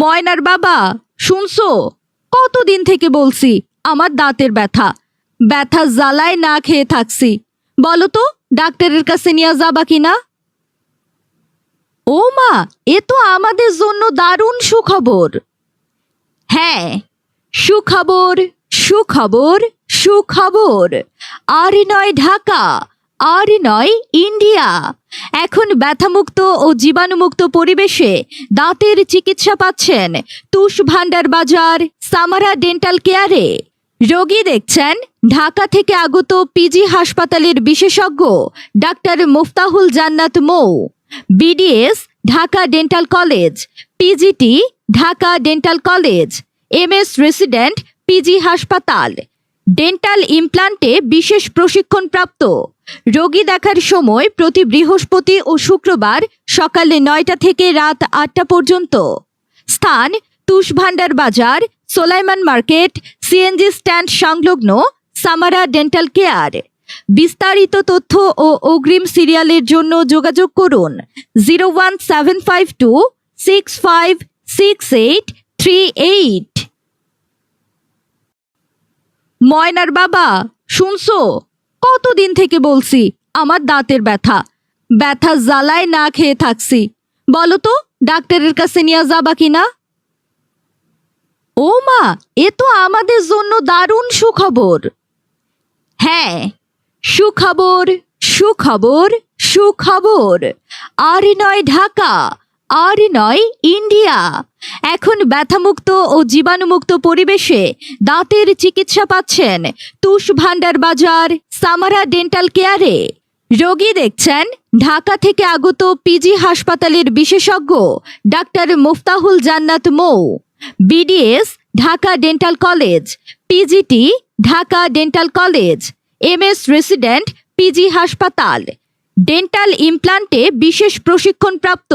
ময়নার বাবা, শুনছো? কতদিন থেকে বলছি, আমার দাঁতের ব্যথা। ব্যথা জ্বালায় না খেয়ে থাকছি। বলো তো, ডাক্তারের কাছে নিয়ে যাবা কিনা ও মা, এ তো আমাদের জন্য দারুণ সুখবর। হ্যাঁ সুখবর সুখবর সুখবর। আর নয় ঢাকা। আর নয় ইন্ডিয়া। এখন ব্যথামুক্ত ও জীবাণুমুক্ত পরিবেশে দাঁতের চিকিৎসা পাচ্ছেন তুষ ভান্ডার বাজার সামারা ডেন্টাল কেয়ারে। রোগী দেখছেন ঢাকা থেকে আগত পিজি হাসপাতালের বিশেষজ্ঞ doctor Muftahul Jannat Mou. BDS, Dhaka dental college. PGT, Dhaka dental college. MS resident, PG হাসপাতাল। ডেন্টাল ইমপ্লান্টে বিশেষ প্রশিক্ষণপ্রাপ্ত। রোগী দেখার সময় প্রতি বৃহস্পতি ও শুক্রবার সকালে নয়টা থেকে রাত আটটা পর্যন্ত। স্থান তুষ ভান্ডার বাজার, সোলাইমান মার্কেট, সিএনজি স্ট্যান্ড সংলগ্ন সামারা ডেন্টাল কেয়ার। বিস্তারিত তথ্য ও অগ্রিম সিরিয়ালের জন্য যোগাযোগ করুন zero one seven five two six five six eight three eight. ময়নার বাবা, শুনছো? কতদিন থেকে বলছি, আমার দাঁতের ব্যথা। ব্যথা জ্বালায় না খেয়ে থাকছি। বলো তো, ডাক্তারের কাছে নিয়ে যাবা কিনা ও মা, এ তো আমাদের জন্য দারুণ সুখবর। হ্যাঁ সুখবর সুখবর সুখবর। আর নয় ঢাকা। আর নয় ইন্ডিয়া। এখন ব্যথামুক্ত ও জীবাণুমুক্ত পরিবেশে দাঁতের চিকিৎসা পাচ্ছেন তুষ ভান্ডার বাজার সামারা ডেন্টাল কেয়ারে। রোগী দেখছেন ঢাকা থেকে আগত পিজি হাসপাতালের বিশেষজ্ঞ doctor Muftahul Jannat Mou. BDS, Dhaka dental college. PGT, Dhaka dental college. MS resident, PG হাসপাতাল। ডেন্টাল ইমপ্লান্টে বিশেষ প্রশিক্ষণপ্রাপ্ত।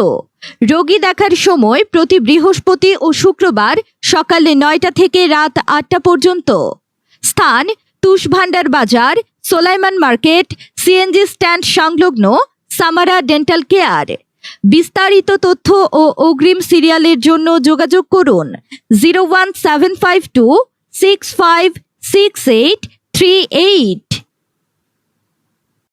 রোগী দেখার সময় প্রতি বৃহস্পতি ও শুক্রবার সকালে নয়টা থেকে রাত আটটা পর্যন্ত। স্থান তুষ ভান্ডার বাজার, সোলাইমান মার্কেট, সিএনজি স্ট্যান্ড সংলগ্ন সামারা ডেন্টাল কেয়ার। বিস্তারিত তথ্য ও অগ্রিম সিরিয়ালের জন্য যোগাযোগ করুন zero one seven five two six five six eight three eight.